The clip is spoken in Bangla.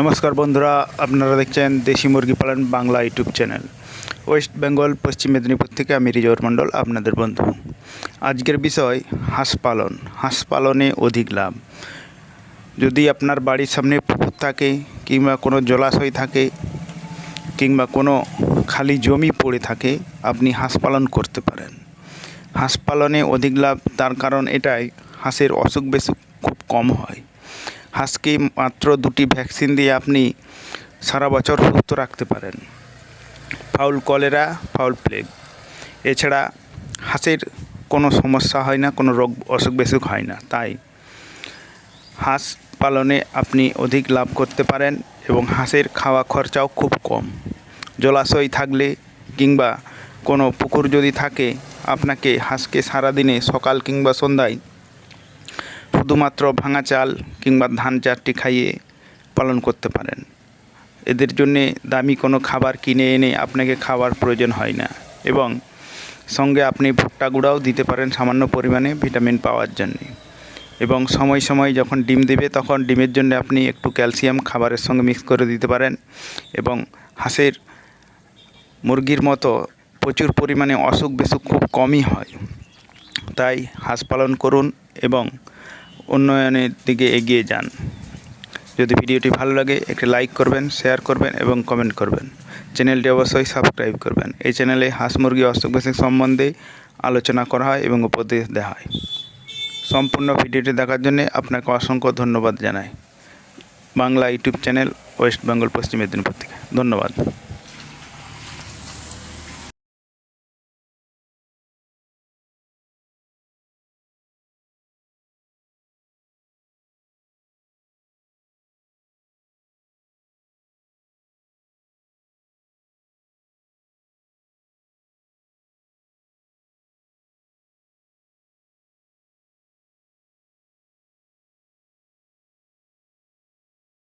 নমস্কার বন্ধুরা, আপনারা দেখছেন দেশি মুরগি পালন Bangla YouTube channel. West Bengal, Paschim Medinipur থেকে আমি রিজওয়ার মণ্ডল, আপনাদের বন্ধু। আজকের বিষয়, হাঁস পালন। হাঁস পালনে অধিক লাভ। যদি আপনার বাড়ির সামনে পুকুর থাকে, কিংবা কোনো জলাশয় থাকে, কিংবা কোনো খালি জমি পড়ে থাকে, আপনি হাঁস পালন করতে পারেন। হাঁস পালনে অধিক লাভ, তার কারণ এটাই, হাঁসের অসুখ বিসুখ খুব কম হয়। হাঁসকে মাত্র দুটি ভ্যাকসিন দিয়ে আপনি সারা বছর সুস্থ রাখতে পারেন। Fowl cholera, fowl plague. এছাড়া হাঁসের কোনো সমস্যা হয় না, কোনো রোগ অসুখ বিসুখ হয় না। তাই হাঁস পালনে আপনি অধিক লাভ করতে পারেন এবং হাঁসের খাওয়া খরচাও খুব কম। জলাশয় থাকলে কিংবা কোনো পুকুর যদি থাকে, আপনাকে হাঁসকে সারাদিনে সকাল কিংবা সন্ধ্যায় শুধুমাত্র ভাঙা চাল কিংবা ধান চারটি খাইয়ে পালন করতে পারেন। এদের জন্যে দামি কোনো খাবার কিনে এনে আপনাকে খাওয়ার প্রয়োজন হয় না এবং সঙ্গে আপনি ভুট্টা গুঁড়াও দিতে পারেন সামান্য পরিমাণে ভিটামিন পাওয়ার জন্যে। এবং সময় সময় যখন ডিম দেবে তখন ডিমের জন্য আপনি একটু ক্যালসিয়াম খাবারের সঙ্গে মিক্স করে দিতে পারেন এবং হাঁসের মুরগির মতো প্রচুর পরিমাণে অসুখ বিসুখ খুব কমই হয়। তাই হাঁস পালন করুন এবং উন্নয়নের দিকে এগিয়ে যান। যদি ভিডিওটি ভালো লাগে, একটি লাইক করবেন, শেয়ার করবেন এবং কমেন্ট করবেন। চ্যানেলটি অবশ্যই সাবস্ক্রাইব করবেন। এই চ্যানেলে হাঁস মুরগি, অসুখ সম্বন্ধে আলোচনা করা হয় এবং উপদেশ দেওয়া হয়। সম্পূর্ণ ভিডিওটি দেখার জন্য আপনাকে অসংখ্য ধন্যবাদ জানাই। Bangla YouTube channel, West Bengal, Paschim Medinipur থেকে। ধন্যবাদ।